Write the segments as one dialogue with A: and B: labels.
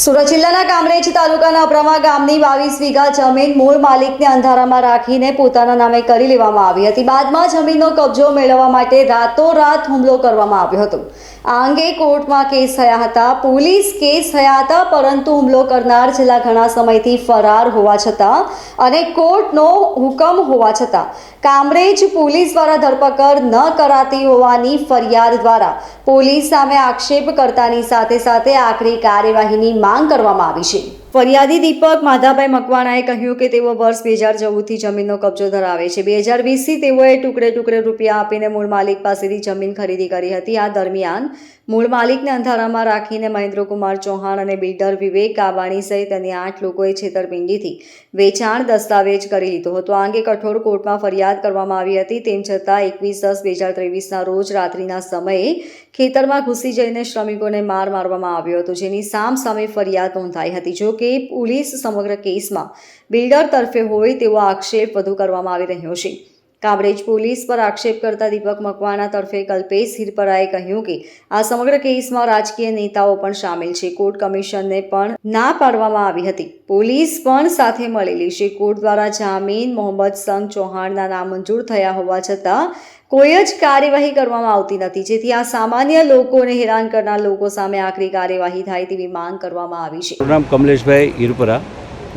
A: સુરત જિલ્લાના કામરેજ તાલુકાના અબ્રામા ગામની બાવીસ વીઘા જમીન મૂળ માલિકને અંધારામાં રાખીને પોતાના નામે કરી લેવામાં આવી હતી. બાદમાં જમીનનો કબજો મેળવવા માટે રાતોરાત હુમલો કરવામાં આવ્યો હતો. આ અંગે કોર્ટમાં કેસ થયા હતા. પોલીસ કેસ થયા હતા, પરંતુ હુમલો કરનાર છેલ્લા ઘણા સમયથી ફરાર હોવા છતાં અને કોર્ટનો હુકમ હોવા છતાં કામરેજ પોલીસ દ્વારા ધરપકડ ન કરાતી હોવાની ફરિયાદ દ્વારા પોલીસ સામે આક્ષેપ કરતાની સાથે સાથે આખરી કાર્યવાહીની માંગ કરવામાં આવી છે. ફરિયાદી દીપક માધાભાઈ મકવાણાએ કહ્યું કે તેઓ વર્ષ બે હજાર ચૌદથી જમીનનો કબજો ધરાવે છે. બે હજાર વીસથી તેઓએ ટુકડે ટુકડે રૂપિયા આપીને મૂળ માલિક પાસેથી જમીન ખરીદી કરી હતી. આ દરમિયાન મૂળ માલિકને અંધારામાં રાખીને મહેન્દ્રકુમાર ચૌહાણ અને બિલ્ડર વિવેક કાબાણી સહિત અન્ય આઠ લોકોએ છેતરપિંડીથી વેચાણ દસ્તાવેજ કરી લીધો હતો. આ અંગે કઠોર કોર્ટમાં ફરિયાદ કરવામાં આવી હતી. તેમ છતાં એકવીસ દસ બે હજાર ત્રેવીસના રોજ રાત્રિના સમયે ખેતરમાં ઘૂસી જઈને શ્રમિકોને માર મારવામાં આવ્યો હતો, જેની સામ સામે ફરિયાદ નોંધાઈ હતી. જો કે પોલીસ સમગ્ર કેસમાં બિલ્ડર તરફે હોય તેવો આક્ષેપ વધુ કરવામાં આવી રહ્યો છે. કામરેજ પોલીસ પર આક્ષેપ કરતા દીપક મકવાના તરફે કલ્પેશ હિરપરાએ કહ્યું કે આ સમગ્ર કેસમાં રાજકીય નેતાઓ પણ સામેલ છે. કોર્ટ કમિશનને પણ ના પાડવામાં આવી હતી. પોલીસ પણ સાથે મળેલી છે. કોર્ટ દ્વારા જામીન મોહમ્મદ સંઘ ચૌહાણના નામંજૂર થયા હોવા છતાં કોઈ જ કાર્યવાહી કરવામાં આવતી નથી. જેથી આ સામાન્ય લોકોને હેરાન કરનાર લોકો સામે આખરી કાર્યવાહી થાય તેવી માંગ કરવામાં આવી છે.
B: કમલેશભાઈ ઈરપરા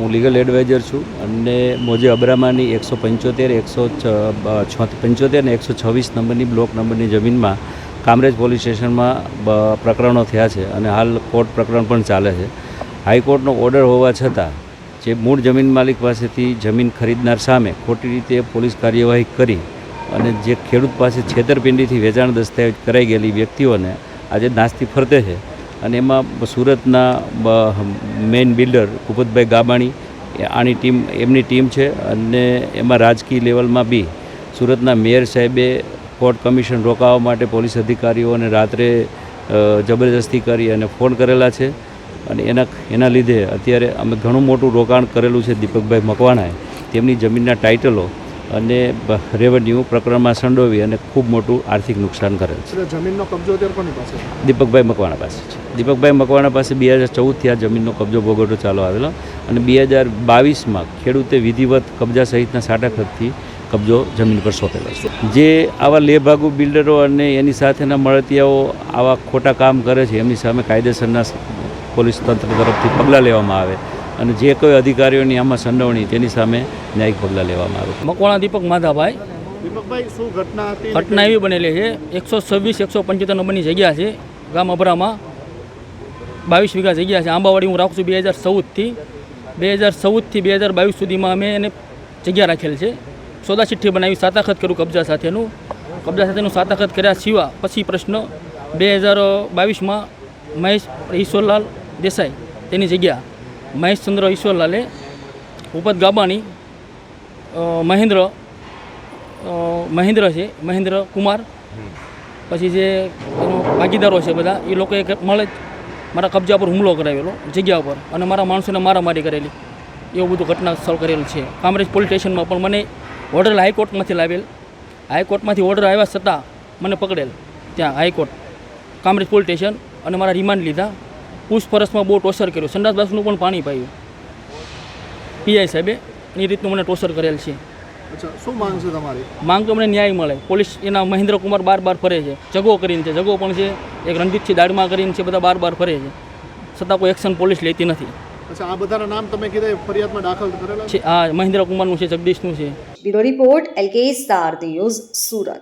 B: હું લીગલ એડવાઇઝર છું અને મોજે અબરામાની એકસો પંચોતેર, એકસો છ પંચોતેર ને એકસો છવ્વીસ નંબરની બ્લોક નંબરની જમીનમાં કામરેજ પોલીસ સ્ટેશનમાં પ્રકરણો થયા છે અને હાલ કોર્ટ પ્રકરણ પણ ચાલે છે. હાઈકોર્ટનો ઓર્ડર હોવા છતાં જે મૂળ જમીન માલિક પાસેથી જમીન ખરીદનાર સામે ખોટી રીતે પોલીસ કાર્યવાહી કરી અને જે ખેડૂત પાસે છેતરપિંડીથી વેચાણ દસ્તાવેજ કરાઈ ગયેલી વ્યક્તિઓને આજે નાસ્તી ફરતે છે અને એમાં સુરતના મેઇન બિલ્ડર ભૂપતભાઈ ગાબાણી એ આની ટીમ એમની ટીમ છે અને એમાં રાજકીય લેવલમાં બી સુરતના મેયર સાહેબે કોર્ટ કમિશન રોકાવા માટે પોલીસ અધિકારીઓને રાત્રે જબરજસ્તી કરી અને ફોન કરેલા છે. અને એના એના લીધે અત્યારે અમે ઘણું મોટું રોકાણ કરેલું છે દીપકભાઈ મકવાણાએ. તેમની જમીનના ટાઇટલો અને રેવન્યુ પ્રકરણમાં સંડોવી અને ખૂબ મોટું આર્થિક નુકસાન કરેલ છે.
C: જમીનનો કબજો કોની પાસે
B: દીપકભાઈ મકવાણા પાસે છે. દીપકભાઈ મકવાણા પાસે બે હજાર ચૌદથી આ જમીનનો કબજો ભોગવટો ચાલુ આવેલો અને બે હજાર બાવીસમાં ખેડૂતે વિધિવત કબજા સહિતના સાટા સાટાખતથી કબજો જમીન પર સોંપેલો છે. જે આવા લેભાગુ બિલ્ડરો અને એની સાથેના મળતિયાઓ આવા ખોટા કામ કરે છે એમની સામે કાયદેસરના પોલીસ તંત્ર તરફથી પગલાં લેવામાં આવે અને જે કોઈ અધિકારીઓની આમાં સંડોવણી તેની સામે ન્યાયિક પગલાં લેવામાં આવે.
D: મકવાણા દીપક માધાભાઈ.
C: દીપકભાઈ શું ઘટના હતી?
D: ઘટના એવી બનેલી છે એકસો છવ્વીસ એકસો પંચોતેર નંબરની જગ્યા છે ગામ અભરામાં. બાવીસ વીઘા જગ્યા છે. આંબાવાડી હું રાખું છું બે હજાર ચૌદથી. બે હજાર ચૌદથી બે હજાર બાવીસ સુધીમાં અમે એને જગ્યા રાખેલ છે. સોદા ચિઠ્ઠી બનાવી સાતાખત કર્યું કબજા સાથેનું. કબજા સાથેનું સાતાખત કર્યા સિવા. પછી પ્રશ્ન બે હજાર બાવીસમાં મહેશ ઈશ્વરલાલ દેસાઈ તેની જગ્યા. મહેશચંદ્ર ઈશ્વરલાલે ઉપત ગાબાણી મહેન્દ્ર મહેન્દ્ર છે મહેન્દ્ર કુમાર. પછી જે એનો ભાગીદારો છે બધા એ લોકોએ મળે મારા કબજા પર હુમલો કરાવેલો, જગ્યા પર અને મારા માણસોને મારામારી કરેલી. એવું બધું ઘટના સ્થળ કરેલું છે. કામરેજ પોલીસ સ્ટેશનમાં પણ મને ઓર્ડર હાઈકોર્ટમાંથી લાવેલ. હાઈકોર્ટમાંથી ઓર્ડર આવ્યા છતાં મને પકડેલ. ત્યાં હાઈકોર્ટ, કામરેજ પોલીસ સ્ટેશન અને મારા રિમાન્ડ લીધા. પૂછપરછમાં બહુ ટોર્ચર કર્યું. સંડાસ બાસનું પણ પાણી પાયું. પીઆઈ સાહેબે એ રીતનું મને ટોર્ચર કરેલ છે.
C: અચ્છા શું માંગ છે તમારી?
D: માંગ તો અમને ન્યાય મળે. પોલીસ એના મહેન્દ્ર કુમાર બાર બાર ફરે છે. જગો કરીને છે. જગો પણ છે. એક રણજીતસિંહ દાડમાં કરીને છે બધા બાર બાર ફરે છે. છતાં કોઈ એક્શન પોલીસ લેતી નથી.
C: અચ્છા આ બધાના નામ તમે કીધા એ ફરિયાદમાં દાખલ કરેલા છે?
D: છે આ મહેન્દ્ર કુમારનું છે જગદીશનું છે.
A: Bureau report L K star news Surat.